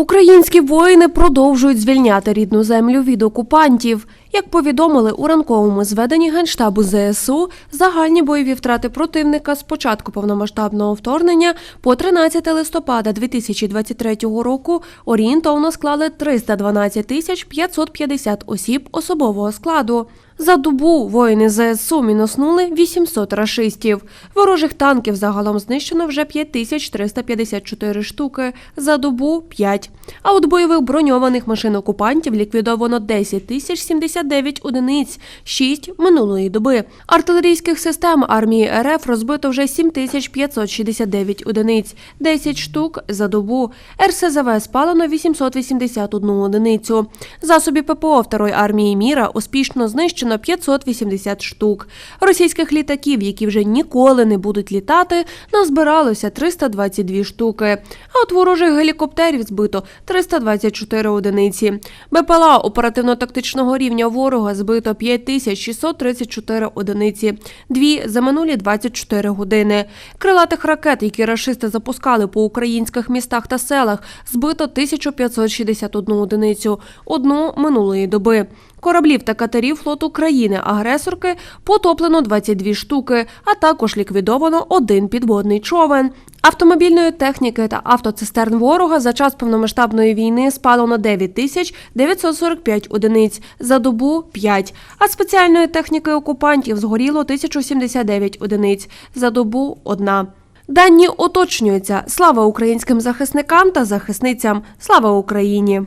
Українські воїни продовжують звільняти рідну землю від окупантів. Як повідомили у ранковому зведенні Генштабу ЗСУ, загальні бойові втрати противника з початку повномасштабного вторгнення по 13 листопада 2023 року орієнтовно склали 312 тисяч 550 осіб особового складу. За добу воїни ЗСУ мінуснули 800 рашистів. Ворожих танків загалом знищено вже 5354 штуки, за добу 5. А от бойових броньованих машин окупантів ліквідовано 10 тисяч 79 одиниць, 6 минулої доби. Артилерійських систем армії РФ розбито вже 7 тисяч 569 одиниць, 10 штук за добу. РСЗВ спалено 881 одиницю. Засобів ППО Второї армії міра успішно знищено 580 штук. Російських літаків, які вже ніколи не будуть літати, назбиралося 322 штуки. А от ворожих гелікоптерів збито 324 одиниці. БПЛА оперативно-тактичного рівня ворога збито 5634 одиниці. Дві за минулі 24 години. Крилатих ракет, які рашисти запускали по українських містах та селах, збито 1561 одиницю. Одну минулої доби. Кораблів та катерів флоту країни-агресорки потоплено 22 штуки, а також ліквідовано один підводний човен. Автомобільної техніки та автоцистерн ворога за час повномасштабної війни спалено 9 тисяч 945 одиниць, за добу 5, а спеціальної техніки окупантів згоріло 1079 одиниць, за добу – одна. Дані уточнюються. Слава українським захисникам та захисницям! Слава Україні!